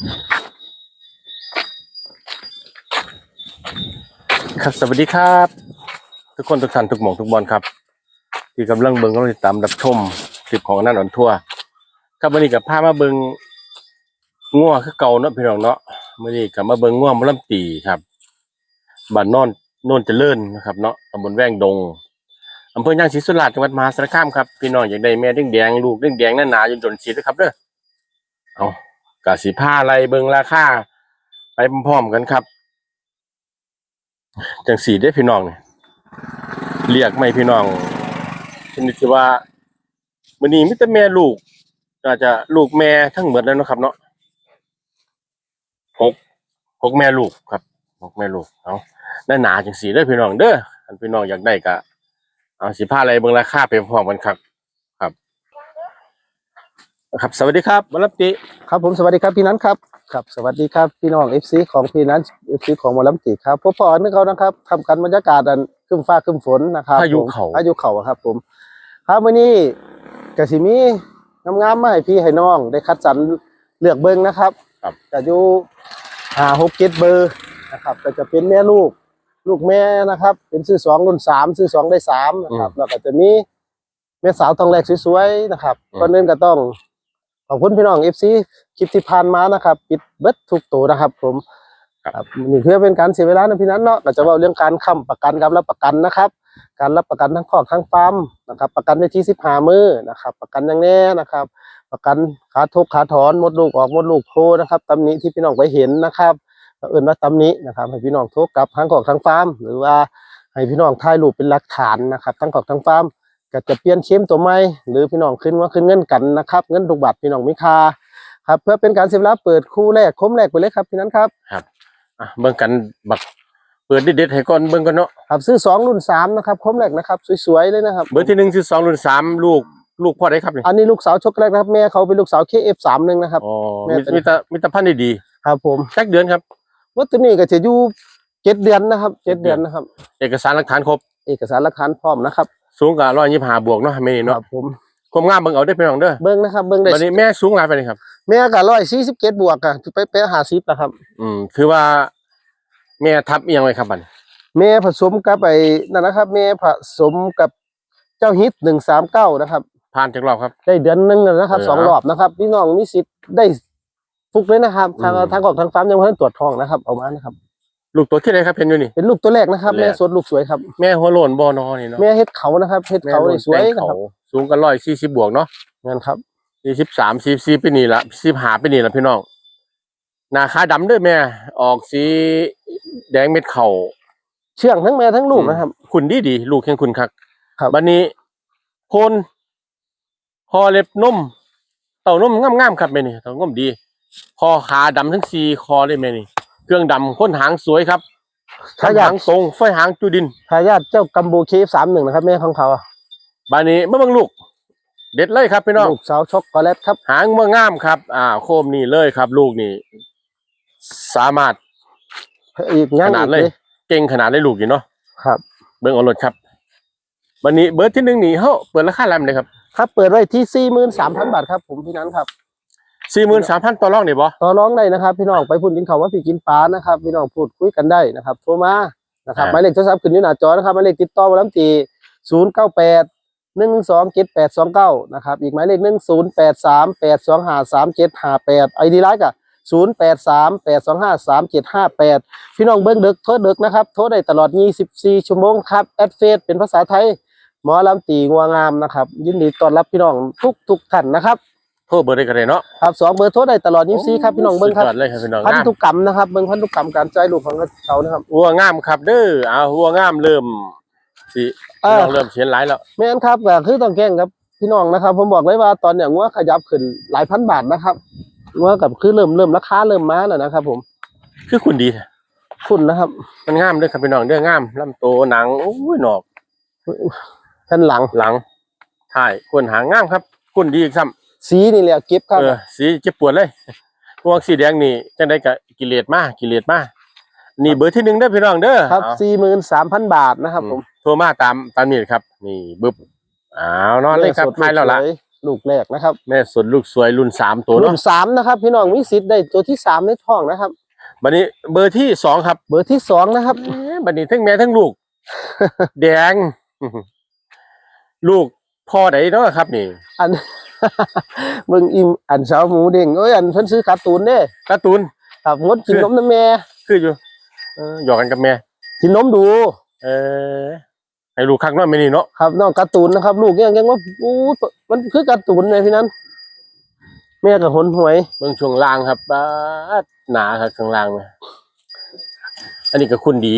ครับสวัสดีครับ ทุกคนทุกท่านทุกหมองทุกบอลครับ ที่กำลังเบิงกำลังติดตามรับชมคลิปของนั่นอ่อนทั่ว ครับวันนี้กับพามาเบิงง่วคือเก่าเนาะพี่น้องเนาะวันนี้กับมาเบิงง่วมะลำตีครับบ้านนอนโนนเจริญนะครับเนาะตำบลแวงดงอำเภอย่างศรีสุราษฎร์จังหวัดมหาสารคามครับพี่น้องอยากได้แม่แดงลูกแดงๆหนาจนจนสีนะครับเด้อเอา กะสีผ้าอะไรเบิงราคาไปพร้อมๆกันครับ จังสีได้พี่น้องเนี่ยเรียกไม่พี่น้องชนิดที่ว่ามื้อนี้มีแต่แม่ลูกอาจจะลูกแม่ทั้งหมดแล้วนะครับ เนาะหกหกแม่ลูกครับหกแม่ลูกเอาหน้าหนาจังสีเด้พี่น้องเด้ออันพี่น้องอยากได้ก็เอาสิผ้าอะไรเบิงราคาไปพร้อมกันครับ ครับสวัสดีครับวรับติครับผมสวัสดีครับพี่นันครับครับสวัสดีครับพี่น้องเอฟซีของพี่นันเอฟซีของหมอลำตีครับพบปอนึกเขานะครับทำกันบรรยากาศอันครึ้มฟ้าครึ้มฝนนะครับพายุผมเขาพายุเขาครับ ผม ครับวันนี้กสิมีงามๆมาให้พี่ให้น้องได้คัดสรรเลือกเบิ้งนะครับครับจะอยู่หาหกเจ็ดเบอร์นะครับก็จะเป็นแม่ลูก ลูกแม่นะครับ เป็นซื้อสองรุ่นสามซื้อสองได้สามนะครับแล้วก็จะมีแม่สาวทองแรกสวยๆนะครับก่อนอื่นก็ต้อง ขอบคุณพี่น้องเอฟซีคลิปที่ผ่านมานะครับ ปิดเบิดทุกตัวนะครับ ผมครับครับนี่เพื่อเป็นการเสียเวลานะพี่นั้นเนาะก็จะเว่าเรื่องการค้ำประกันการรับประกันนะครับ การรับประกันทั้งคอกทั้งฟาร์มนะครับ ประกันในที่สิบห้ามือนะครับ ประกันอยังแน่นะครับ ประกันขาทุกขาถอนมดลูกออกมดลูกโพนะครับตำหนิที่พี่น้องไปเห็นนะครับก็เอื่นว่าตำหนินะครับให้พี่น้องโทรกลับทั้งคอกทั้งฟาร์มหรือว่าให้พี่น้องถ่ายรูปเป็นหลักฐานนะครับ ทั้งคอกทั้งฟาร์ม ก็จะเปลี่ยนเข้มตัวใหม่หรือพี่น้องขึ้นว่าขึ้นเงินกันนะครับ เงินทุกบาทพี่น้องมีค่าครับ เพื่อเป็นการเสียเวลาเปิดคู่แรกคมแรกไปเลยครับพี่นั้นครับอะเบิ่งกันบักเปิดเด็ดๆให้ก่อนเบิ่งกันเนาะครับซื้อสองรุ่นสามนะครับคมแรกนะครับ สวยๆเลยนะครับเบอร์ที่หนึ่งคือสองรุ่นสามลูกลูกพ่อได้ครับนี่อันนี้ลูกสาวช็อกโกแลตนะครับแม่เขาเป็นลูกสาว KF31 นะครับอ๋อแม่มีเป็นมีแต่มีแต่พันธุ์ดีครับ ผมๆจักเดือนครับวัตถุนี้ก็จะอยู่เจ็ดเดือนนะครับเจ็ดเดือนนะครับ เอกสารหลักฐานครบ เอกสารหลักฐานพร้อมนะครับ สูงกว่าร้อยยี่ห้าบวกเนาะไม่นี่คเนาะรับผม ความงามเบิ่งเอาได้อพี่น้องเด้อเบิ้งนะครับ เบิ้งได้วันนี้แม่สูงหลายไปเลยครับ แม่ก็ร้อยสี่สิบเจ็ดบวกอะไปไปหาซิปนะครับ อืมถือว่า แม่ทับอีหยังไว้ครับบัดนี้แม่ผสมกับไอ้นั่นนะครับ แม่ผสมกับเจ้าฮิตหนึ่งสามเก้านะครับ ผ่านจากรอบครับ ได้เดือนหนึงแล้วนะครับเออสองรอบนะครับพี่น้องมีสิทธิ์ได้ฟุกเลยนะครับ ทางอืม ทางของทางฟาร์มยังไม่ทันตรวจทองนะครับ เอามานะครับ ลูกตัวที่ไหนครับเห็นอยู่นี่ เป็นลูกตัวแรกนะครับแรก แม่สดลูกสวยครับ แม่หัวโลนบ่อนอนี่เนาะแม่เฮ็ดเขานะครับเฮ็ดเขาแม่ได้สวยแป้งนะเขาครับสูงกันร้อยสี่สิบบวกเนาะงั้นครับสี่สิบสามสี่สี่ปีนี่ละสิบห้าปีนี่ละพี่น้องหน้าขาดำเด้วยแม่ ออกสีแดงเม็ดเข่า เชื่องทั้งแม่ทั้งลูกนะครับ คุณดีดีลูกแข่งคุณคักครับ บัดนี้โคนคอเล็บนมเต่านมงามๆครับแม่นี่เต่านมดี คอขาดำทั้งสี่คอเลยแม่นี่ เครื่องดำค้นหางสวยครับทายาหาทงทรงไฟหางจุดิน ทายาทเจ้ากัมโบเคฟสามหนึ่งนะครับแม่ของเขาอะบัดนี้เมื่อบังลูก เด็ดเลยครับพี่น้อง ลูกสาวช็อกโกแลตครับ หางเมื่องามครับ อ่า โคมนี่เลยครับ ลูกนี่ สามารถอีกขย่างนาดอีกเลเลยยเก่งขนาดได้ลูกอยู่เนาะ ครับ เบิ่งเอารถครับ วันนี้เบิร์ดที่หนึ่งนี่เฮ้าเปิดราคาแรมเลยครับ ครับเปิดไว้ที่สี่หมื่นสามพันบาทครับผมพี่นั้นครับ สี่หมื่นสามพันต่อรองนี่บ่ต่อร้องได้นะครับ พี่น้องไปพูดกินเขาวว่าพี่กินปลานะครับ พี่น้องพูดคุยกันได้นะครับโทรมานะครับหมายเลขโทรศัพท์ขึ้นอยู่หน้าจอนะครับหมายเลขติดต่อมาลำตีศูนย์เก้าแปดหนึ่งสองเจ็ดแปดสองเก้านะครับอีกหมายเลขหนึ่งศูนย์แปดสามแปดสองห้าสามเจ็ดห้าแปดไอดีไลน์กับศูนย์แปดสามแปดสองห้าสามเจ็ดห้าแปดพี่น้องเบิ้งดึกโทรดึกนะครับโทรได้ตลอดยี่สิบสี่ชั่วโมงครับแอดเฟซเป็นภาษาไทยหมอลำตีงัวงามนะครับ ยินดีต้อนรับพี่น้องทุกทุกๆท่านนะครับ โทรเบอร์ได้กันเลยเนาะครับสองเบอร์โทรได้ตลอดยี่สิบสี่ครับพี่น้องเบิ้งครับสุดยอดเลยครับพี่น้องพันงามธุกรรมนะครับเบิ่งพันธุกรรมการใจลูกของเขานะครับหัวงามครับเด้ออ่าหัวงามเริ่มสิเอพี่อน้องเริ่มเขียนหลายแล้วแม่นครับก็คือต้องแกล้งครับพี่น้องนะครับ ผมบอกเลยว่าตอนเนี้ยงัวขยับขึ้นหลายพันบาทนะครับงัวกับคือเริ่มเริ่มราคาเริ่มมาแล้วนะครับ ผม คือคุณดีแท้คุณนะครับ มันงามเด้อครับพี่น้องเด้องามลำโตหนังโอ้ยหนอกแผ่นหลังหลังถ่ายคนหางงามครับคุณดีอีกซ้ำ สีนี่แหละเก็บครับเออสีเจ็บปวดเลยพวกสีแดงนี่จังได้กับกิเลสมากิเลสมานี่เบอร์ที่หนึ่งเด้อพี่น้องเด้อครับเอาสี่หมื่นสามพันบาทนะครับผมโทรมาตามตามนี้ครับ นี่บึบอ้าวนอนเลยครับสดทายแล้วล่ะสวยลูกแรกนะครับ แม่สดลูกสวยรุ่นสามตัวรุ่เนาะนสามนะครับ พี่น้องมีสิทธิ์ได้ตัวที่สามในท้องนะครับบัดนี้เบอร์ที่สองครับ เบอร์ที่สองนะครับเอ๊ะบัดนี้ทั้งแม่ทั้งลูก แดง ลูกพ่อใดเนาะครับนี่ อัน เบิ่งอิมอันสาวหมูเด้งเอ้ยอันเพิ่นซื้อการ์ตูนเด้การ์ตูนครับงดกินนมน้ำแม่คืออยู่เออหยอกกันกับแม่กินนมดู เออให้ลูกคักเนาะไม่นี่เนาะครับน้องการ์ตูนนะครับ ลูกยังยังว่าอู้มันคือการ์ตูนเลยพี่นั้น แม่กับหนหวยเบื้องช่วงล่างครับบ้าดหนาครับข้างล่างเนี่ยอันนี้ก็คุณดี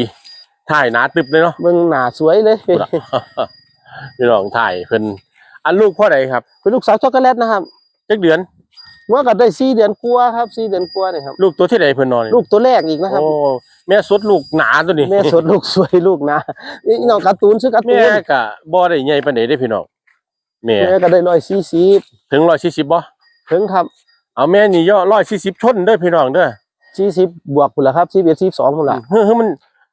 ถ่ายหนาตึบเลยเนาะเบิ่งหน้าสวยเลยพี่น้องถ่ายเพิ่น อันลูกพ่อใดครับ เป็นลูกสาวช็อกโกแลตนะครับจักเดือนเมื่อก็ได้สี่เดือนกลัวาครับสี่เดือนกลัวาเนี่ยครับ ลูกตัวที่ใดเพิ่นนอนนี่ลูกตัวแรกอีกนะครับ โอ้แม่สดลูกหนาตัวนี้แม่สดลูกสวยลูกนะนี่น้องการ์ตูนซื้อการ์ตูแม่นก็บ่ได้ใหญ่ปานใดเด้พี่น้องแม่แม่ก็ได้ร้อยสี่สิบถึง140บ่ถึงครับเอาแม่นี่ย่อ140ชนเด้อพี่น้องเด้อสี่สิบบวกพุ่นละครับสี่เอ็ดสี่สองพุ่นละเฮ้ยเฮ้ยมัน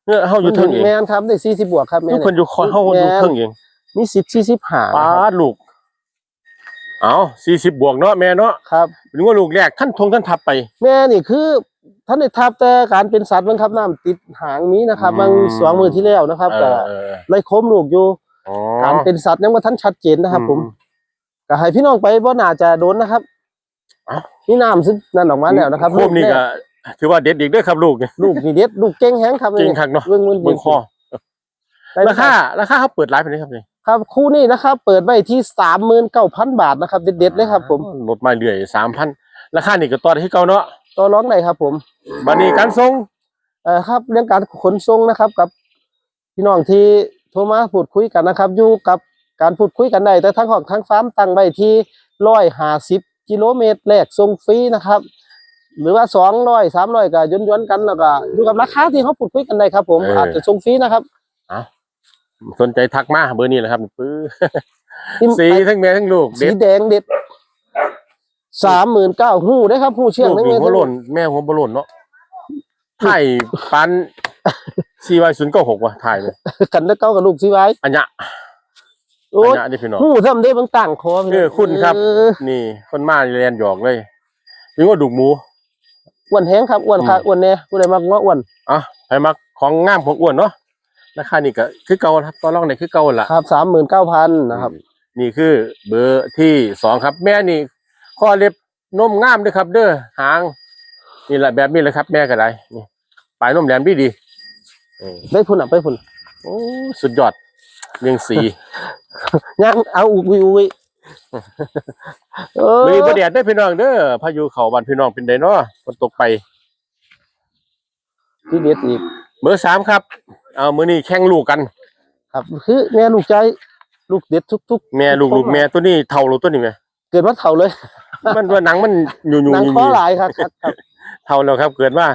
เฮ้ยเฮาอยู่เทิงเองแม่นครับได้สี่สิบบวกครับแม่ลูกเพิ่นอยู่คอเฮาอยู่เทิงเอง มีสิทธิ์สี่สิบห้าป้าดลูก เอา40บวกเนาะแม่เนาะครับเป็นว่าลูกแรกท่านทงท่านทับไป แม่นี่คือท่านได้ทับแต่การเป็นสัตว์บังคับน้ำติดหางมีนะครับอืมบางสองมือที่แล้วนะครับเอก็อเออไล่โคมลูกอยู่อ๋อการเป็นสัตว์ยังว่าท่านชัดเจนนะครับ ผมอืก็ให้พี่น้องไปบ่น่าจะโดนนะครับเอ้านี่น้ำซึ่งนั่นออกมาแล้วนะครับโคมนี่ก็ถือว่าเด็ดอีกเด้วยครับลูกเนี่ยลูกนี่เด็ดลูกเก่งแฮงครับเก่งคักเนาะเบิ่งมันเบิ่งคอได้ราคาราคาเขาเปิดร้านไปเลยครับนี่ ครับคู่นี้นะครับ เปิดไว้ที่สามหมื่นเก้าพันบาทนะครับ เด็ดๆเลยครับ ผมลดมาเรื่อยสามพันราคานี่ก็ต่อได้ที่เก่าเนาะต่อร้องได้ครับ ผมบัดนี้การส่งเอ่อครับ เรื่องการขนส่งนะครับ กับพี่น้องที่โทรมาพูดคุยกันนะครับ อยู่กับการพูดคุยกันได้แต่ทั้งของทั้งฟาร์มตั้งไว้ที่ร้อยห้าสิบกิโลเมตรแรกส่งฟรีนะครับ หรือว่าสองร้อยสามร้อยก็ย้อนๆกันแล้วก็อยู่กับราคาที่เขาพูดคุยกันได้ครับ ผมอาจจะส่งฟรีนะครับ สนใจทักมาเบอร์นี้แหละครับปื้อที่สีทั้งแม่ทั้งลูกสีเด็ดแดงเด็ดสามหมื่นเก้าหูได้ครับหูเชื่องลูกได้นี่ไหมหัวโล้นแม่หัวบอลนเนาะถ่ายปันซีวายศูนย์เก้าหกว่ะถ่ายเลยกันได้เก้ากับลูกสิไว้อันเนี้ยโอ้อันยเนี้ยนี่พี่น้องหูทำได้บางต่างคอเออคุณครับเออนี่คนมาเรียนหยอกเลยนี่ว่าดุกหมูอ้วนแห้งครับอ้วนค่ะอืมอ้วนแน่ผู้ใดมากว่าอ้วนอะให้มาของงามของอ้วนเนาะ ราคานี่ก็คือเก่าครับตอนรองไหนคือเก่าล่ะครับสามหมื่นเก้าพันนะครับ นี่คือเบอร์ที่สองครับ แม่นี่ข้อเล็บนมงามด้วยครับ เด้อหาง นี่แหละแบบนี้เลยครับ แม่ก็ได้นี่ปลายนมแหลมดีดีเออไปพุ่นอะไปพุ่นโอ้สุดยอดเรียงสียังเอาอุกวิววิเออมีประเดียดได้อพี่น้องเด้อพายุเขาบ้านพี่น้องเป็นไดเนาะฝนตกไปที่เด็ดอีกเบอร์สามครับ เอามือนี้แข่งลูกกัน ครับคือแม่ลูกใจลูกเด็ดทุก แม่ลูกลูกแม่ตัวนี้เท่าลูกตัวนี้ไหมๆเกิดมาเท่าเลยมันว่าหนังมันอยู่อยู่หนังอยู่ข้อหลายครับครับครับเท่าแล้วครับ เกิดว่า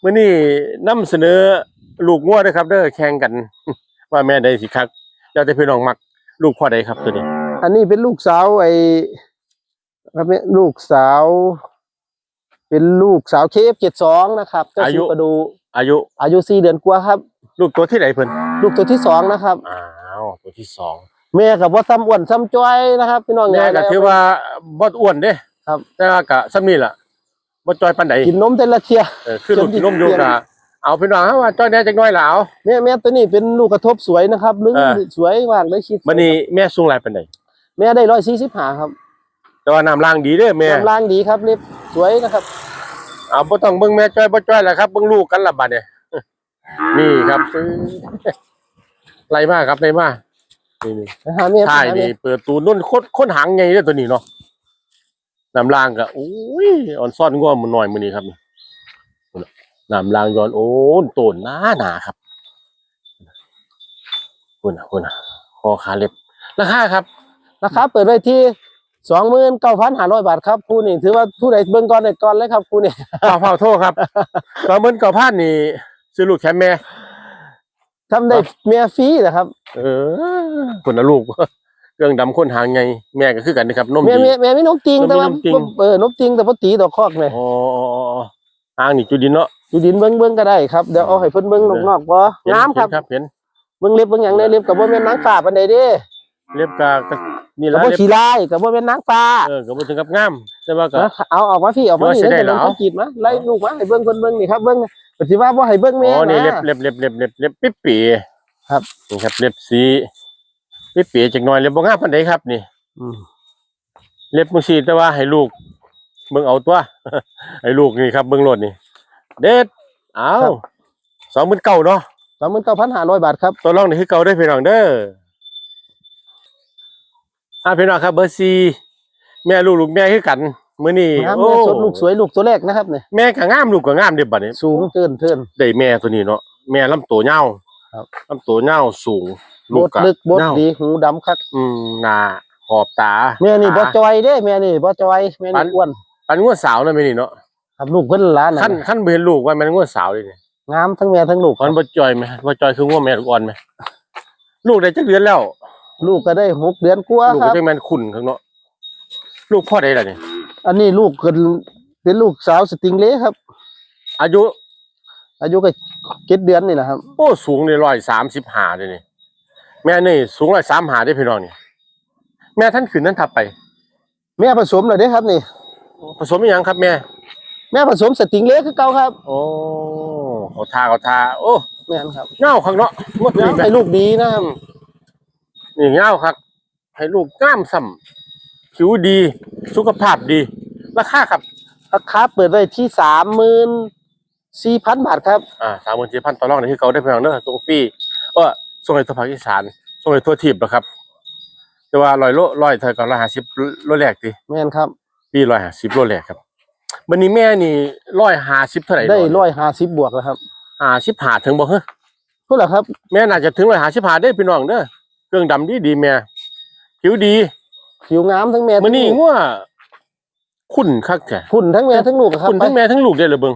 เมื่อนี้นํเสนอลูกงัวด้วยครับเด้อแข่งกัน ว่าแม่ใดสิคักแล้วแต่พี่น้องมักลูกพ่อใดครับตัวนี้ อันนี้เป็นลูกสาวไอ้ครับเนี่ยลูกสาว เป็นลูกสาวเคฟเจ็ดสองนะครับเจ้าสีประดู อายุอายุสี่เดือนกว่าครับ ลูกตัวที่ไหนเพิ่นลูกตัวที่สองนะครับ อ้าวตัวที่สองแม่กับว่าซ้ำอ้วนซ้ำจ้อยนะครับ พี่น้องแม่ก็ถือว่าบ่อ้วนเด้ครับ แต่ว่าก็ซ้ำนี่ล่ะบ่จอยปานใดกินนมแต่ละเทียเออคือลูกกินนมอยู่ก็เอาพี่น้องเฮาว่าจอยแหน่จักหน่อยล่ะเอาแม่แม่ตัวนี้เป็นลูกกระทบสวยนะครับลึงเออสวยมากเลยคิดบัดนี้แม่สูงหลายปานใดแม่ได้ร้อยสี่สิบห้าครับ แต่ว่าน้ำล้างดีเด้อแม่กำลังดีครับเล็บสวยนะครับเอาบ่ต้องเบิ่งแม่จ้อยบ่จ้อยล่ะครับเบิ่งลูกกันล่ะบัดเนี่ย นี่ครับซื้อไล่มาครับไล่มานี่นี่นะฮะแม่ท้ายหาแม่นี่เปิดตูนุ่นโคตรค้นหางใหญ่เด้อตัวนี้เนาะน้ำล้างก็โอ้ยอ่อนซ่อนง่วงมันหน่อยมื้อนี้ครับนี่น้ำล้างย้อนโอ้นโตนหนาหนาครับคุณน่ะคุณน่ะคอขาเล็บราคาครับ ราคาเปิดไว้ที่สองหมื่นเก้าพันห้าร้อยบาทครับคู่นี้ถือว่าผู้ใดเบิ่งก่อนได้ก่อนเลยครับคู่นี้ข้าวเผาโทษครับ สองหมื่นเก้าพันนี่ ซื้อลูกแคมแม่ ทำได้เมียฟรีนะครับเออคนละลูก เครื่องดำค้นหางไง แม่ก็คือกันนะครับนมแม่ดีแม่แม่ไม่นกจริงนมแต่ว่ามีนมจริง เออนกจริงแต่พอตีดอกคอกเลยอ๋อหางนี่จุดินเนาะ อยู่ดินเบิ่งเบิ่งก็ได้ครับเดี๋ยวเอาให้เพิ่นเบิ่งนอกๆบ่เห็นงามครับเห็นครับเห็นเบิ่งเล็บเบิ่งหยังในเล็บกับบ่แม่นนางฟ้าปานใดเด้เล็บกากนี่กับละบ่เล็บขี้ลายกับบ่เป็นนางฟ้าเออก็บ่ถึงกับงามแต่ว่าก็นะเอาออกมาพี่ออกมาว่านี่สิได้ได้เหรอเบิ่งกรีดมาไล่ลูกมาให้เบิ่งเพิ่นเบิ่งนี่ครับเบิ่ง ปฏิว่าบ่ให้เบิ่งอ๋แม่อนี่เล็บนะเล็บเล็บเล็บเล็บเล็บปิ๊บปีครับ นี่ครับเล็บสีปิ๊บปีจักหน่อยเล็บบ่งามปานใดครับนี่ อืมเล็บมือสีแต่ว่าให้ลูกเบิ่งเอาตัว ให้ลูกนี่ครับเบิ่งรถนี่ เด็ดเอาสองหมื่นเก้าเนาะ29,500 บาทครับตัวรองนี่คือเก่าได้อพี่น้องเด้ออ่าพี่น้องครับ เบอร์ซีแม่ลูกลูกแม่คือกัน มื้อนี้งามโอ้แม่สดลูกสวยลูกตัวแรกนะครับนี่แม่ก็งามลูกก็งามเด้อบัดนี้สูงเกินเทิน ได้แม่ตัวนี้เนาะแม่ลำตัวยาวครับ ลำตัวยาวสูงบดลึกบดยาวดีหูดำคักอืมหน้าขอบตา แม่นี่บ่ตาจอยเด้แม่นี่บ่จอยแม่ปันี่น อ้วนปันงัวสาวนะแม่นี่เนาะครับลูกเพิ่นหล้านขั้นน่ะขั้นบ่เห็นลูกว่ามันงัวสาวเลยนี่งามทั้งแม่ทั้งลูกมันบ่จอยไหมบ่จอยคืองัวแม่ลูกอ่อนไหมลูกได้จักเดือนแล้ว ลูกก็ได้หกเดือนกว่าลูกคก็รับจังแม่นขุนข้างเนาะลูกพ่อใดล่ะนี่ อันนี้ลูกเกินเป็นลูกสาวสติงเล่ครับ อายุ อายุก็เจ็ดเดือนนี่นะครับ โอ้สูงนี่135เลยนี่ แม่นี่สูง135ได้พี่น้องนี่แม่ท่านขึ้นนั้นทับไป แม่ผสมเลยเด้ครับนี่ ผสมอีหยังครับแม่ แม่ผสมสติงเล่คือเก่าครับโอ้เขาทาเขาทาโอ้แม่นครับเงาข้างเนาะงวดนี้แม่ให้ลูกดีนะครับนี่เงาครับ ให้ลูกงามซ้ำ ผิวดี สุขภาพดี ราคาครับ ราคาเปิดไว้ที่สามหมื่นสี่พันบาทครับ อ่าสามหมื่นสี่พันต่อรองในที่เขาได้เพียงเนอะส่งฟรีเออส่งในทั่วภาคอีสานส่งในทั่วทีบนะครับ แต่ว่าร้อยโลร้อยเท่ากับร้อยห้าสิบโลแรกดิแม่นครับปีร้อยห้าสิบโลแรกครับวันนี้แม่นี่ร้อยห้าสิบเท่าไหร่ได้ร้อยห้าสิบบวกแล้วครับห้าสิบห้าถึงบ่เฮ้พูดเหรอครับ แม่น่าจะถึงร้อยห้าสิบห้าได้อพี่น้องเด้อเครื่องดำดีดีแม่ผิวดี ผิวงามทั้งแม่มื้ทั้องนี้ลูกงัวขุ่นคักแท้หุ่นทั้งแม่ทั้งลูกอะครับขุ่นไปทั้งแม่ทั้งลูกได้เลยเบิ่ง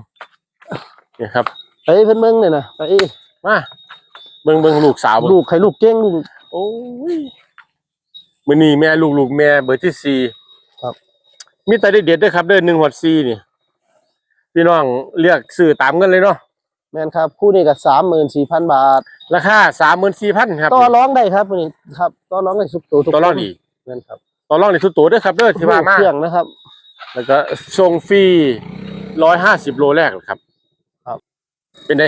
นี่ครับ ไปเพิ่นเบิ่งเลยนะไปมาเบิ่งเบิ่งลูกสาวเบิ่งลูกใครลูกเก่งลูก โอ้ยมื้อนี้แม่ลูกลูกแม่เบอร์ที่สี่ครับ มีแต่เด็ดๆเด้อครับเด้อ1ฮอด4นี่พี่น้องเลือกซื้อตามเงินเลยเนาะแม่นครับคู่นี้ก็สามหมื่นสี่พันบาทราคา34,000ครับต่อร้องได้ครับนี่ครับต่อร้องได้ทุกตัวทุกต่อรองดีแม่นครับ ต่อรองในทุกตัวเด้อครับเด้อที่ว่ามาเครื่องนะครับ แล้วก็ส่งฟรี150โลแรกครับ ครับ เป็นไง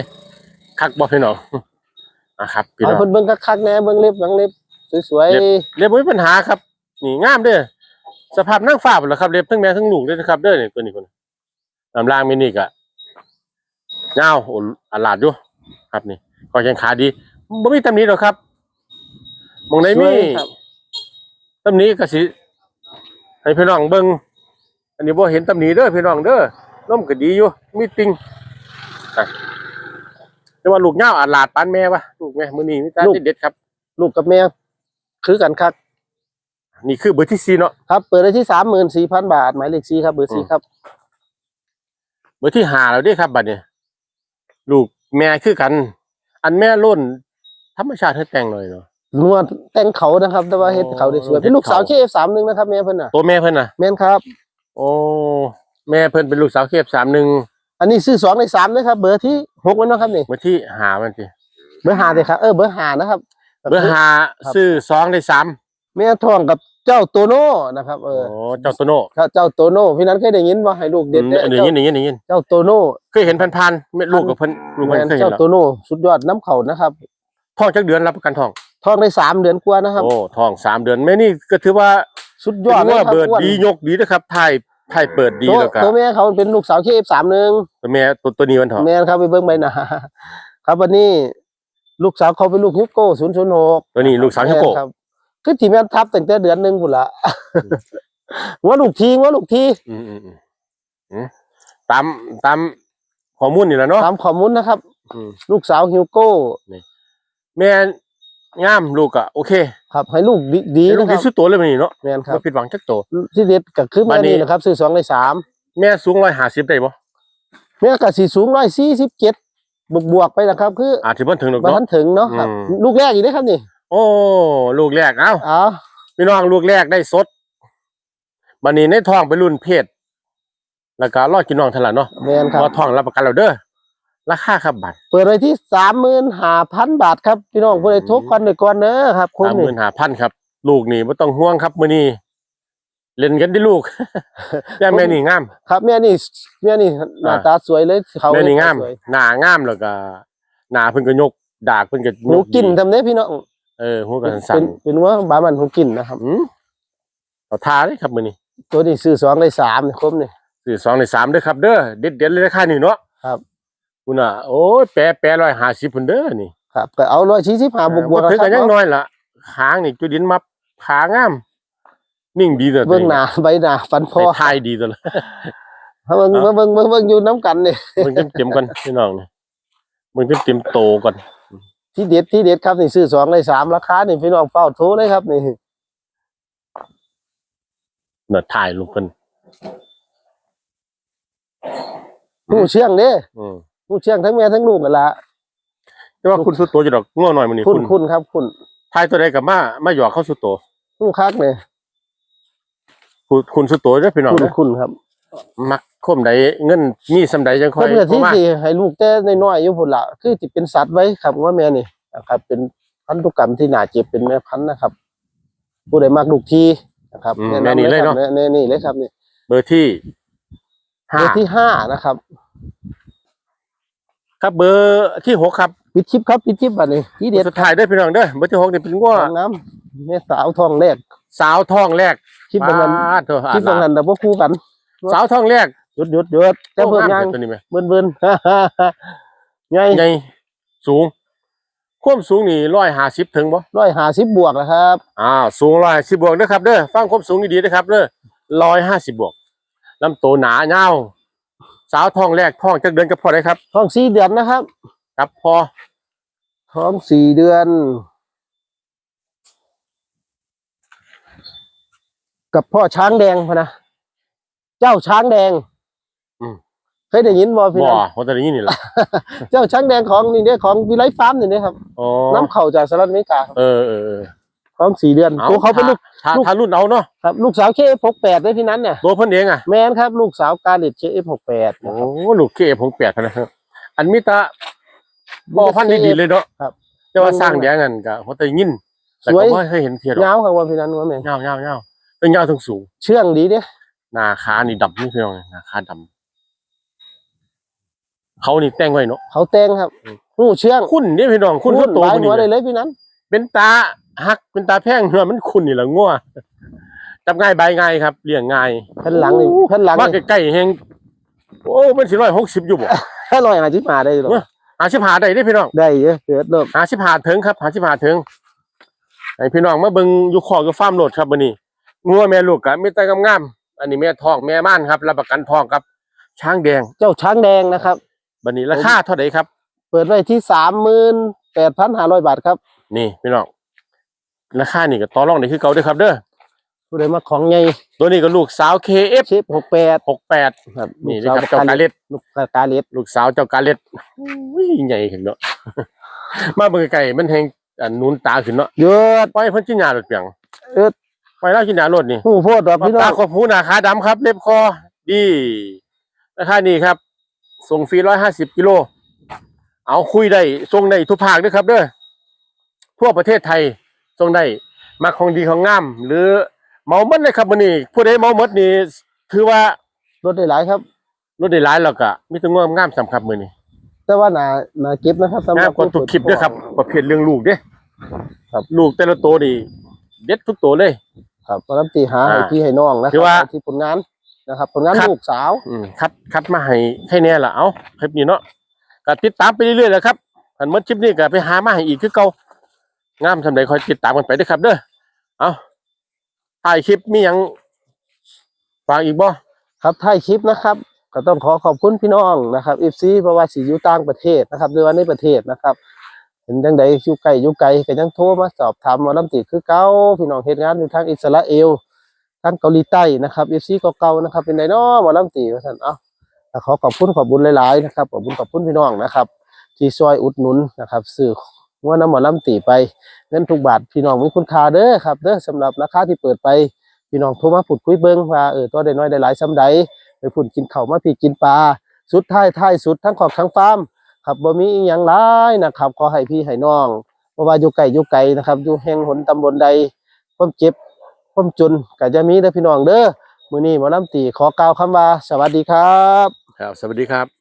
คักบ่พี่น้องอะครับพี่เอาน้องเพิ่นเบิ่งคักๆแหน่เบิ่งเล็บเบิ่งเล็บสวยเล็บเรียบบ่มีปัญหาครับนี่งามเด้อสภาพนั่งฟ้าหมดแล้วครับเรียบทั้งแม่ทั้งลูกเด้อนะครับเด้อนี่ตัวนี้คนลำล่างมินิกอะเงาวโอ้อลาดอยู่ครับนี่ก็ยังขาดีบ่มีตำหนิหรอกครับหมองไหนๆสมีวยครับ ตำหนิก็สิให้พี่น้องเบิ่งอันนี้บ่เห็นตำหนิเด้อพี่น้องเด้อน้มก็ดีอยู่มีติงอะแต่ว่าลูกเงาวอลาดปานแม่วะลูกแม่มื้อนี้มีตาเด็ดๆครับ ลูกกับแม่คือกันครับนี่คือเบอร์ที่สี่เนาะ ครับ เปิดได้ที่สามหมื่นสี่พันบาท หมายเลขสี่ครับเบอร์สี่ครับ เบอร์ที่หาแล้วเด้ครับบัดนี้ลูกแม่คือกัน อันแม่ล้นธรรมชาติให้แต่งหน่อยเนาะ นวดแต่งเขานะครับ แต่ว่าเฮ็ดเขาได้สวยอ๋อเป็นลูกสาวเฮ็เคดเอเขาฟสามหนึ่งนะครับแม่เพิ่นน่ะตัวแม่เพิ่นน่ะแม่นครับ โอ้แม่เพิ่นเป็นลูกสาวเคฟสามหนึ่งอันนี้ซื้อสองในสามนะครับ เบอร์ที่หกไว้เนาะครับนี่เบอร์ที่หามันสิเบอร์ห้าเลยครับเออเบอร์ห้านะครับ เบอร์หาครับซื้อสองได้สามแม่ทองกับเจ้าโตโน่นะครับเอโอ้อเจ้าโตโน่ครับเจ้าโตโน่พี่นั้นเคยได้ยินว่าให้ลูกเด็ดอืมเด้ออันนี้เจ้ายินอย่างนี้อย่างนี้เจ้าโตโน่เคยเห็นพันๆแม่ลูกกับเพิ่นลูกแม่เพิ่นนเคยเห็นเจ้าแล้วโตโน่สุดยอดน้ำเขานะครับ ท้องจักเดือนรับประกันท้องทองได้สามเดือนกว่านะครับ โอ้ท้องสามเดือนแม่นี่ก็ถือว่าสุดยอดถืเลยว่าครับเบิดอ้วนดียกดีนะครับถ่ายถ่ายเปิดดีตัวแล้วก็ตัวแม่เขาเป็นลูกสาวเคเอฟสามหนึ่งตัวแม่ตัวตัวนี้มันเถอะแม่นครับไปเบิ้งใบหน้าครับวันนี้ ลูกสาวเขาเป็นลูกฮิวโก้ศูนย์ศูนย์หกตัวนี้ลูกสาวฮิโกะครับคือที่แม่นทับตั้งแต่เดือนหนึ่งพุ่นละว่าลูกทีว่าลูกทีอืมอืมอืมอืมตามตามข้อมูลนี่แหละเนาะ ตามข้อมูลนะครับ อืมลูกสาวฮิวโก้ แม่งามลูกอะโอเคครับ ให้ลูกดีดีให้ลูนะกคดีรับสุดตัวเลยมันนี่เนาะแม่นครับไม่ผิดหวังจักตัว ที่เด็ดก็คือบัแม่ดนี้ นี่นะครับซื้อสองในสามแม่สูงร้อยห้าสิบได้บ่แม่ก็สีสูงร้อยสี่สิบเจ็ดบวกบวกๆไปนะครับ คืออาจจะเพิ่นถึงดอกมาเนาะ ทันถึงเนาะครับ อืม ลูกแรกอีกนะครับนี่โอ้ลูกแรกเอ้าเอ้าพี่น้องลูกแรกได้สดบัดนี้ในท้องเป็นรุ่นเพศแล้วก็รอดกินน้องเท่าไหร่เนาะแม่นครับว่าท้องรับประกันแล้วเด้อ ราคาครับบัตรเปิดไว้ที่สามหมื่นห้าพันบาทครับพี่น้องผู้ใดทุกคนในก่อนเนอะครับคุ้มสามหนี่มื่นห้าพันครับ ลูกนี่บ่ต้องห่วงครับมื้อนี้เล่นกันที่ลูกแต่แม่นี่งาม ครับแม่นี่แม่นี่หน้าอ่าตาสวยเลยเขาแม่นี่งามสวยหน้างามแล้วก็หน้าเพิ่นก็ยกดากเพิ่นก็หูยกินดีทำเนี้พี่น้องเออหูก็สั่เป็นนเป็นว่าบามันหูกินนะครับๆอืมเอาทาเลยครับมื้อนี้ตัวนี้ซื้อสองได้สามนี่ครบนี่ซื้อ2ใน3เด้อครับ เด้อเด็ดๆเลยราคานี่เนาะครับ คุณน่ะโอ้ยแปรแปร150พุ่นเด้อนี่ครับก็เอาร้อยชี้สิบห้าบวกบวกถึงคกัรันยังบน้อยล่ะหางนี่จุดินมาขางาม นิ่งดีตัวเบื้องหน้าใบหน้าฟันคพออทายดีตัวละถ้าเบิ่งเอาเบิ่งเบิ่งเบิ่งอยู่น้ำกันนี่มึงเต็มๆก่อนพี่น้องนี่มึงเต็มๆโตก่อนที่เด็ดที่เด็ดครับนี่ซื้อสองได้สามราคานี่พี่น้องเฝ้าโทรเลยครับนี่เน่ะถ่ายลงเพิ่นผู้เชื่องเด้อื มผู้เชื่องทั้งแม่ทั้งลูกนั่นละแต่ว่าคุณสุดโตจะดอกง้อหน่อยมื้อนี้คุณคุณคุณครับ คุณทายตัวใดกับมามาหยอกเข้าสุดโตผู้คักเนี่ยคุณคุณสุดโตเด้อพี่น้องคุณเด้อคุณครับ มักคมใดเงินมีสำใดจังค่อเพิ่ยนก็เพที่ราะว่าสิให้ลูกแต่น้อยๆอยู่พุ่นละคือสิเป็นสัตว์ไว้ครับว่าแม่นี่นะครับ เป็นพันธุกรรมที่น่าเจ็บเป็นแม่พันธุ์นะครับ ผู้ใดมักลูกทีนะครับอืมแะำแม่นี่เลยเนาะครับแม่นี่เลยครับนี่เบอร์ที่เบห้าอร์ที่ห้านะครับ ครับเบอร์ที่หกครับปิดชิปครับปิดชิปบัดนี้ที่เด็ดสุดท้ายเด้อพี่น้องเด้อเบอร์ที่หกนี่เป็นง้อของน้ำแม่สาวทองแรกสาวท้องแรกคลิปบางนั้นปาดเถอะคลิปบางนั้นแต่ว่าคู่กันสาวท้องแรกหยุดหยุดหยุดแต่เพิ่นยังตัวนี้ไหมเบิ่นเบิ่นไงใหญ่สูงความสูงนี่ร้อยห้าสิบถึงบ่ร้อยห้าสิบบวกนะครับอ้าวสูงร้อยสิบบวกเด้อครับเด้อฟังความสูงดีๆนะครับเด้อร้อยห้าสิบบวกลำตัวหนาเงาว สาวท้องแรกท้องจักเดือนก็พอได้ครับ ท้องสี่เดือนนะครับ ครับพอ ท้องสี่เดือน กับพ่อช้างแดงพะนะ เจ้าช้างแดงอืม เคยได้ยินบ่พี่บ่น้องผมตอนนี้นี่แหละเจ้าช้างแดงของนี่เนี่ยของวิไลฟาร์มนี่นะครับอ๋อน้ำเข่าจากสหรัฐอเมริกาครับเออเออเออ ท้องสี่เดือนตัวเขาเป็นลูกถ้าลูกถ้ารุ่นเอาเนาะครับลูกสาวเคฟหกแปดด้วยพี่นั้นเนี่ยตัวเพิ่นเองอะแมนครับลูกสาวกาลิตเคฟหกแปดโอ้ลูกเคผมแปดพะนะครับอันมิตาบ่พันธุ์ดีๆเลยเนาะครับแต่ว่าสร้างแดงกันก็ผมแต่ยินแต่ก็บ่เคยเห็นเทียดอกเงาครับว่าพี่นั้นว่าแมนเงาเงาเงาเป็นเงาทั้งสูง เชื่องดีเนี่ยหน้าขานี่ดำนี่พี่น้องหน้าขาดำเขานี่แต่งไว้เนาะเขาแต่งครับอืมหูเชื่องคุณนี่พี่น้องคุณหุ้ก็นโตหลายมันหัวนี่ได้เลยเลยพี่นั้น เป็นตา หักเป็นตาแพงเหือมันคุณนี่ละงัวจับง่ายใบง่ายครับเลี้ยงง่ายแผ่นหลังนี่แผ่นหลังมานี่ใกล้ๆแฮงโอ้มันสิร้อยหกสิบอยู่บ่แค่ร้อยห้าสิบมาได้หรอเว้ยหาสิบหาได้เด้พี่น้องได้เยอะเกิดเริ่มหาสิบหาถึงครับหาสิบหาถึงไอพี่น้องมาเบิ่งอยู่ขอกอยู่ฟาร์มโหลดครับวันนี้งัวแม่ลูกกะมีแต่งามๆอันนี้แม่ทองแม่ม่านครับรับประกันทองครับ ช้างแดง เจ้าช้างแดงนะครับบัดนี้ราคาเท่าไหร่ครับ เปิดไว้ที่สามหมื่นแปดพันห้าร้อยบาทครับ นี่พี่น้อง ราคานี่ก็ต่อรองได้คือเก่าเด้อครับเด้อผู้ใดมาของไงตัวนี้ก็ลูกสาว KF ชิปหกแปด68ครับนี่ลูนะกครับเจ้ากาเล็ดลูกกาเล็ดลูกสาวเจ้ากาเล็ดอุ้ยใหญ่ขึ้นเนาะ มาเบิ่งไกลๆมันแหงอันนูนตาขึ้นเนาะเยอะปล่อยให้เพิ่นกินยาโลดเปียงเอิ้นปล่อยแล้วกินยาโลดนี่หูโพดดอกพี่น้อตาง ขอบหูหนาขาดำครับเล็บคอดีราคานี่ครับ ส่งฟรีร้อยห้าสิบกิโลเอาคุยได้ส่งได้ทุกภาคด้วยครับเด้อทั่วประเทศไทย ส่งได้มาของดีของงาม หรือเมาเมดเลยครับวันนี้ผู้ใดเมาเมดนี่ถือว่ารถได้หลายครับรถได้หลายแล้วก็มีแตัวงามงามสำคัญมือนี้แต่ว่าน่าน่าเก็บนะครับสำหงารัมบกว่าทุกคลิปเด้วยครับประเภทเรื่องลูกเด้ครับลูกแต่ละตัวนี่เด็ดทุกตัวเลย ครับพอน้ำตีหาให้อ่าพี่ให้น้องนะคถืรัอว่าที่ผลงานนะครับผลงานครับ ลูกสาว อืมคัดคัดมาให้ให้แน่ละเอาคลิปนี้เนาะก็ติดตามไปเรื่อยๆแหละครับอันเมื่อคลิปนี้ก็ไปหามาให้อีกคือเก่า งามสำใดคอยติดตามกันไปด้อครับ เด้อเอาถ่ายคลิปมียังฝากอีกบ่ครับท้ายคลิปนะครับ ก็ต้องขอขอบคุณพี่น้องนะครับเอฟซีเพราะว่าสิอยู่ต่างประเทศนะครับหรือว่าในประเทศนะครับเห็นจังใดอยู่ไกลอยู่ไกลก็ยังโทรมาสอบถามหมอลำติคือเก่าพี่น้องเฮ็ดงานอยู่ทางอิสราเอลทางเกาหลีใต้นะครับเอฟซีเก่าๆนะครับ เป็นไดเนาะมอลำติว่าซั่นเอาขอขอบคุณขอบบุญหลายๆนะครับขอบคุณขอบคุณพี่น้องนะครับ ที่ช่วยอุดหนุนนะครับซื้อ ว่าน้ำหมอลำตีไปเงินทุกบาทพี่น้องมีคุณค่าเด้อครับเด้อสำหรับราคาที่เปิดไปพี่น้องโทรมาพูดคุยเบิ่งว่าเออตัวได้น้อยได้หลายซ้ำใดไปพุ่นกินเข้ามาพี่กินปลาสุดท้ายท้ายสุดทั้งขอบทั้งฟาร์มครับบ่มีอีหยังหลายนะครับขอให้พี่ให้น้องบ่ว่าอยู่ไกลอยู่ไกลนะครับอยู่แห่งหนตำบลใดความเจ็บความจนก็จะมีเด้อพี่น้องเด้อมื้อนี้หมอลำตีขอกล่าวคำว่าสวัสดีครับ ครับ สวัสดีครับ